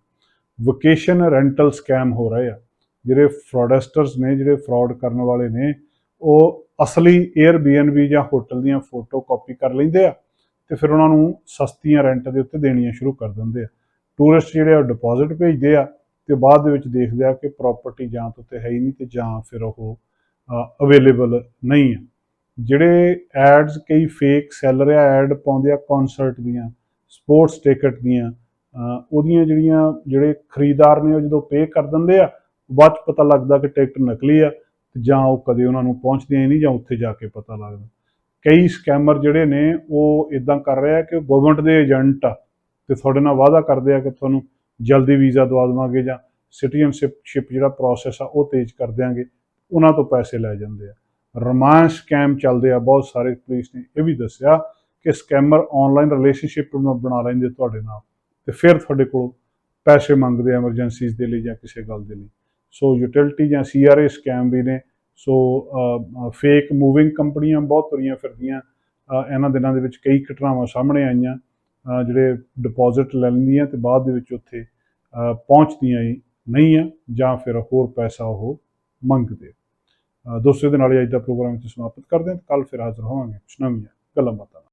ਵਕੇਸ਼ਨ ਰੈਂਟਲ ਸਕੈਮ ਹੋ ਰਹੇ ਆ। ਜਿਹੜੇ ਫਰਾਡਸਟਰਸ ਨੇ, ਜਿਹੜੇ ਫਰਾਡ ਕਰਨ ਵਾਲੇ ਨੇ, ਉਹ ਅਸਲੀ Airbnb ਜਾਂ ਹੋਟਲ ਦੀਆਂ ਫੋਟੋ ਕਾਪੀ ਕਰ ਲੈਂਦੇ ਆ ਤੇ ਫਿਰ ਉਹਨਾਂ ਨੂੰ ਸਸਤੀਆਂ ਰੈਂਟ ਦੇ ਉੱਤੇ ਦੇਣੀਆਂ ਸ਼ੁਰੂ ਕਰ ਦਿੰਦੇ ਆ। ਟੂਰਿਸਟ ਜਿਹੜੇ ਆ ਡਿਪੋਜ਼ਿਟ ਭੇਜਦੇ ਆ ਤੇ ਬਾਅਦ ਦੇ ਵਿੱਚ ਦੇਖਦੇ ਆ ਕਿ ਪ੍ਰਾਪਰਟੀ ਜਾਂ ਤਾਂ ਉੱਤੇ ਹੈ ਹੀ ਨਹੀਂ ਤੇ ਜਾਂ ਫਿਰ ਉਹ ਅਵੇਲੇਬਲ ਨਹੀਂ ਹੈ। ਜਿਹੜੇ ਐਡਸ ਕਈ ਫੇਕ ਸੈਲਰ ਆ ਐਡ ਪਾਉਂਦੇ ਆ ਕਨਸਰਟ ਦੀਆਂ ਸਪੋਰਟਸ ਟਿਕਟ ਦੀਆਂ ਉਹਦੀਆਂ ਜਿਹੜੀਆਂ, ਜਿਹੜੇ ਖਰੀਦਦਾਰ ਨੇ ਉਹ ਜਦੋਂ ਪੇ ਕਰ ਦਿੰਦੇ ਆ, ਬਾਅਦ 'ਚ ਪਤਾ ਲੱਗਦਾ ਕਿ ਟਿਕਟ ਨਕਲੀ ਆ ਤੇ ਜਾਂ ਉਹ ਕਦੇ ਉਹਨਾਂ ਨੂੰ ਪਹੁੰਚਦੀਆਂ ਹੀ ਨਹੀਂ ਜਾਂ ਉੱਥੇ ਜਾ ਕੇ ਪਤਾ ਲੱਗਦਾ। ਕਈ ਸਕੈਮਰ ਜਿਹੜੇ ਨੇ, ਉਹ ਇਦਾਂ ਕਰ ਰਿਹਾ ਆ ਕਿ ਗਵਰਨਮੈਂਟ ਦੇ ਏਜੰਟ ਆ ਤੇ ਤੁਹਾਡੇ ਨਾਲ ਵਾਅਦਾ ਕਰਦੇ ਆ ਕਿ ਤੁਹਾਨੂੰ ਜਲਦੀ ਵੀਜ਼ਾ ਦਵਾ ਦੇਵਾਂਗੇ ਜਾਂ ਸਿਟੀਜ਼ਨਸ਼ਿਪ ਜਿਹੜਾ ਪ੍ਰੋਸੈਸ ਆ ਉਹ ਤੇਜ਼ ਕਰ ਦਿਆਂਗੇ, ਉਹਨਾਂ ਤੋਂ ਪੈਸੇ ਲੈ ਜਾਂਦੇ ਆ। ਰੋਮਾਂਸ ਸਕੈਮ ਚੱਲਦੇ ਆ, ਬਹੁਤ ਸਾਰੇ ਪੁਲਿਸ ਨੇ ਇਹ ਵੀ ਦੱਸਿਆ ਕਿ ਸਕੈਮਰ ਆਨਲਾਈਨ ਰਿਲੇਸ਼ਨਸ਼ਿਪ ਨੂੰ ਬਣਾ ਲੈਂਦੇ ਤੁਹਾਡੇ ਨਾਲ ਤੇ ਫਿਰ ਤੁਹਾਡੇ ਕੋਲ ਪੈਸੇ ਮੰਗਦੇ ਆ ਐਮਰਜੈਂਸੀਜ਼ ਦੇ ਲਈ ਜਾਂ ਕਿਸੇ ਗੱਲ ਦੇ ਲਈ। ਸੋ ਯੂਟਿਲਿਟੀ ਜਾਂ ਸੀਆਰਏ ਸਕੈਮ ਵੀ ਨੇ ਸੋ ਫੇਕ ਮੂਵਿੰਗ ਕੰਪਨੀਆਂ ਬਹੁਤ ਤੁਰੀਆਂ ਫਿਰਦੀਆਂ ਇਹਨਾਂ ਦਿਨਾਂ ਦੇ ਵਿੱਚ ਕਈ ਘਟਨਾਵਾਂ ਸਾਹਮਣੇ ਆਈਆਂ। ਜਿਹੜੇ ਡਿਪੋਜ਼ਿਟ ਲੈ ਲੈਂਦੀਆਂ ਤੇ ਬਾਅਦ ਦੇ ਵਿੱਚ ਉੱਥੇ ਪਹੁੰਚਦੀਆਂ ਹੀ ਨਹੀਂ ਆ ਜਾਂ ਫਿਰ ਹੋਰ ਪੈਸਾ ਉਹ ਮੰਗਦੇ ਆ। ਅ, ਦੋਸਤੋ ਇਹਦੇ ਨਾਲ ਹੀ ਅੱਜ ਦਾ ਪ੍ਰੋਗਰਾਮ ਇੱਥੇ ਸਮਾਪਤ ਕਰਦੇ ਹਾਂ ਕੱਲ ਫਿਰ ਹਾਜ਼ਰ ਹੋਵਾਂਗੇ ਕੁਛ ਨਵੀਆਂ ਗੱਲਾਂ ਬਾਤਾਂ ਨਾਲ।